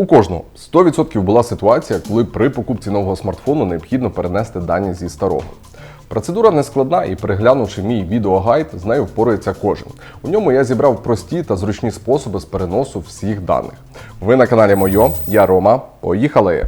У кожного 100% була ситуація, коли при покупці нового смартфону необхідно перенести дані зі старого. Процедура не складна і переглянувши мій відеогайд, з нею впорається кожен. У ньому я зібрав прості та зручні способи з переносу всіх даних. Ви на каналі Мойо, я Рома. Поїхали!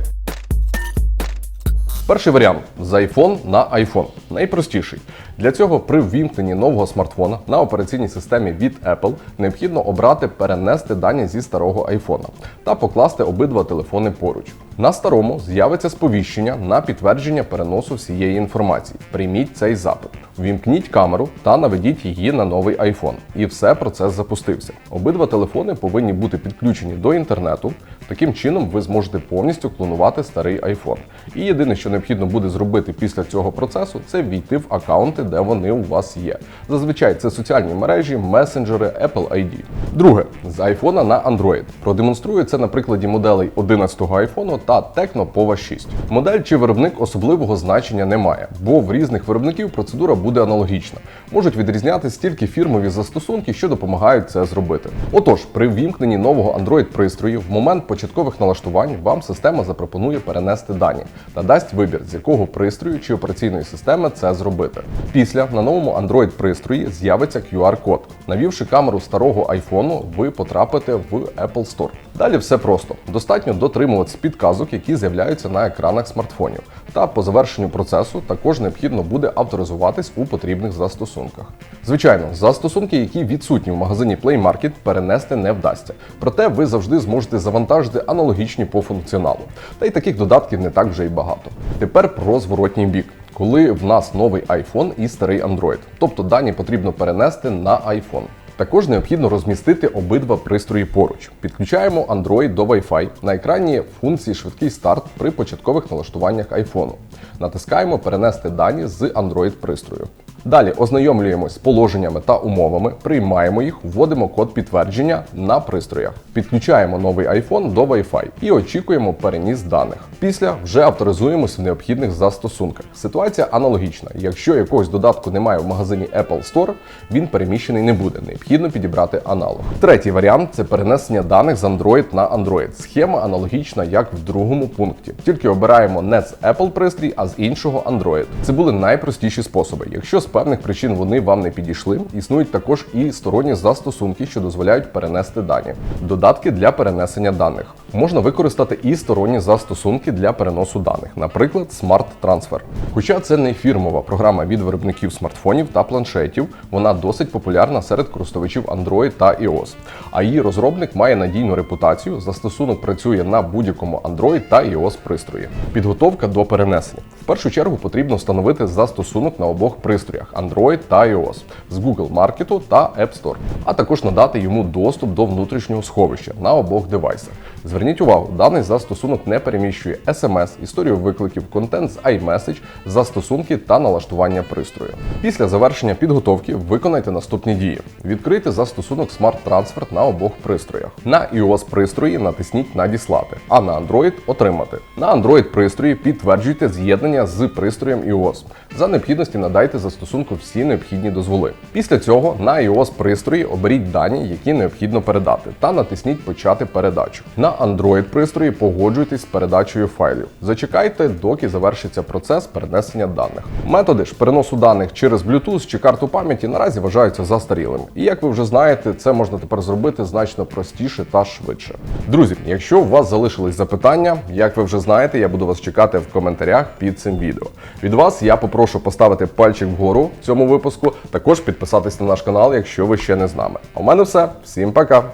Перший варіант з iPhone на iPhone. Найпростіший. Для цього при ввімкненні нового смартфона на операційній системі від Apple необхідно обрати перенести дані зі старого iPhone та покласти обидва телефони поруч. На старому з'явиться сповіщення на підтвердження переносу всієї інформації. Прийміть цей запит. Ввімкніть камеру та наведіть її на новий iPhone. І все процес запустився. Обидва телефони повинні бути підключені до інтернету. Таким чином ви зможете повністю клонувати старий iPhone. І єдине, що необхідно буде зробити після цього процесу, це війти в аккаунти, де вони у вас є. Зазвичай це соціальні мережі, месенджери, Apple ID. Друге, з iPhone на Android. Продемонструю це на прикладі моделей 11-го iPhone та Tecno Pova 6. Модель чи виробник особливого значення не має, бо в різних виробників процедура буде аналогічна. Можуть відрізнятися тільки фірмові застосунки, що допомагають це зробити. Отож, при ввімкненні нового Android пристрою в момент початкових налаштувань вам система запропонує перенести дані та дасть вибір, з якого пристрою чи операційної системи це зробити. Після на новому Android пристрої з'явиться QR-код. Навівши камеру старого iPhone, ви потрапите в Apple Store. Далі все просто. Достатньо дотримуватися підказок, які з'являються на екранах смартфонів. Та по завершенню процесу також необхідно буде авторизуватись у потрібних застосунках. Звичайно, застосунки, які відсутні в магазині Play Market, перенести не вдасться. Проте ви завжди зможете завантажити аналогічні по функціоналу. Та й таких додатків не так вже й багато. Тепер про зворотній бік. Коли в нас новий iPhone і старий Android, тобто дані потрібно перенести на iPhone. Також необхідно розмістити обидва пристрої поруч. Підключаємо Android до Wi-Fi. На екрані функції швидкий старт при початкових налаштуваннях iPhone. Натискаємо Перенести дані з Android пристрою. Далі ознайомлюємось з положеннями та умовами, приймаємо їх, вводимо код підтвердження на пристроях, підключаємо новий iPhone до Wi-Fi і очікуємо переніс даних. Після вже авторизуємось в необхідних застосунках. Ситуація аналогічна. Якщо якогось додатку немає в магазині Apple Store, він переміщений не буде. Необхідно підібрати аналог. Третій варіант це перенесення даних з Android на Android. Схема аналогічна, як в другому пункті. Тільки обираємо не з Apple пристрій, а з іншого Android. Це були найпростіші способи. Якщо з певних причин вони вам не підійшли, існують також і сторонні застосунки, що дозволяють перенести дані. Додатки для перенесення даних. Можна використати і сторонні застосунки для переносу даних, наприклад, Smart Transfer. Хоча це не фірмова програма від виробників смартфонів та планшетів, вона досить популярна серед користувачів Android та iOS. А її розробник має надійну репутацію. Застосунок працює на будь-якому Android та iOS пристрої. Підготовка до перенесення. Першу чергу потрібно встановити застосунок на обох пристроях Android та iOS з Google Market та App Store, а також надати йому доступ до внутрішнього сховища на обох девайсах. Зверніть увагу, даний застосунок не переміщує SMS, історію викликів, контент з iMessage, застосунки та налаштування пристрою. Після завершення підготовки виконайте наступні дії: відкрийте застосунок Smart Transfer на обох пристроях. На iOS пристрої натисніть Надіслати, а на Android отримати. На Android пристрої підтверджуйте з'єднання з пристроєм iOS. За необхідності надайте застосунку всі необхідні дозволи. Після цього на iOS пристрої оберіть дані, які необхідно передати, та натисніть Почати передачу. На Android пристрої погоджуйтесь з передачею файлів. Зачекайте, доки завершиться процес перенесення даних. Методи ж переносу даних через Bluetooth чи карту пам'яті наразі вважаються застарілими. І як ви вже знаєте, це можна тепер зробити значно простіше та швидше. Друзі, якщо у вас залишились запитання, як ви вже знаєте, я буду вас чекати в коментарях під цим відео. Від вас я попрошу поставити пальчик вгору в цьому випуску, також підписатись на наш канал, якщо ви ще не з нами. А у мене все. Всім пока!